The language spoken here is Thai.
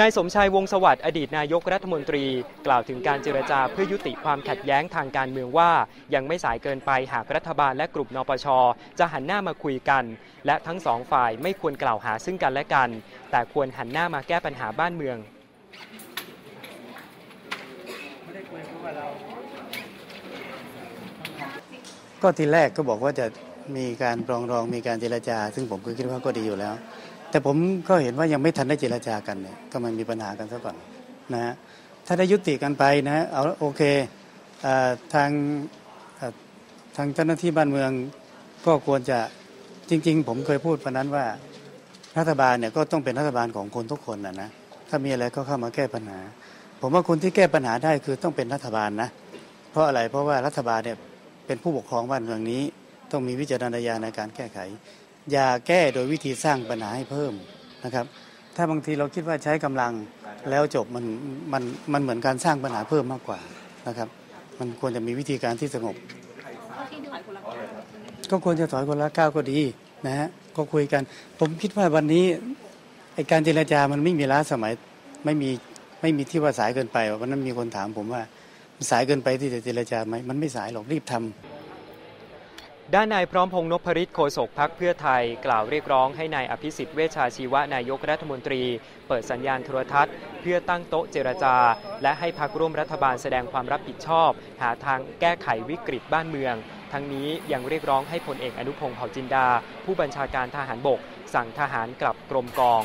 นายสมชายวงสวัสดิ์อดีตนายกรัฐมนตรี กล่าวถึงการเจรจาเพื่อยุติความขัดแย้งทางการเมืองว่า ยังไม่สายเกินไปหากรัฐบาลและกลุ่มนปช จะหันหน้ามาคุยกัน และทั้งสองฝ่ายไม่ควรกล่าวหาซึ่งกันและกัน แต่ควรหันหน้ามาแก้ปัญหาบ้านเมืองก็ทีแรกก็บอกว่าจะมีการปรองดองมีการเจรจา ซึ่งผมก็คิดว่าก็ดีอยู่แล้ว แต่ผมก็เห็นว่ายังไม่ทันได้เจรจากันเนี่ยก็มันมีปัญหากันซะก่อนนะฮะถ้าได้ยุติกันไปนะเอาโอเคเอทางทางเจ้าหน้าที่บ้านเมืองก็ควรจะจริง ๆ ผมเคยพูดวันนั้นว่ารัฐบาลเนี่ยก็ต้องเป็นรัฐบาลของคนทุกคนนะนะถ้ามีอะไรก็เข้ามาแก้ปัญหา ผมว่าคนที่แก้ปัญหาได้คือต้องเป็นรัฐบาลนะเพราะอะไรเพราะว่ารัฐบาลเนี่ยเป็นผู้ปกครองบ้านเมืองนี้ ต้องมีวิจารณญาณในการแก้ไข อย่าแก้โดยวิธีสร้างปัญหาให้เพิ่มนะครับ ถ้าบางทีเราคิดว่าใช้กำลังแล้วจบมันมันมันเหมือนการสร้างปัญหาเพิ่มมากกว่านะครับ มันควรจะมีวิธีการที่สงบ ก็ควรจะถอยคนละก้าวก็ดีนะฮะก็คุยกัน ผมคิดว่าวันนี้ไอการเจรจามันไม่มีล้าสมัยไม่มีไม่มีที่ว่าสายเกินไปวันนั้นมีคนถามผมว่าสายเกินไปที่จะเจรจาไหมมันไม่สายหรอกรีบทำ ด้านนายพร้อมพงษ์นพริตโฆษกพักเพื่อไทย กล่าวเรียกร้องให้นายอภิสิทธิ์เวชชาชีวะนายกรัฐมนตรี เปิดสัญญาณโทรทัศน์ เพื่อตั้งโต๊ะเจรจา และให้พักร่วมรัฐบาลแสดงความรับผิดชอบ หาทางแก้ไขวิกฤตบ้านเมือง ทั้งนี้ยังเรียกร้องให้พลเอกอนุพงศ์เผ่าจินดา ผู้บัญชาการทหารบก สั่งทหารกลับกรมกอง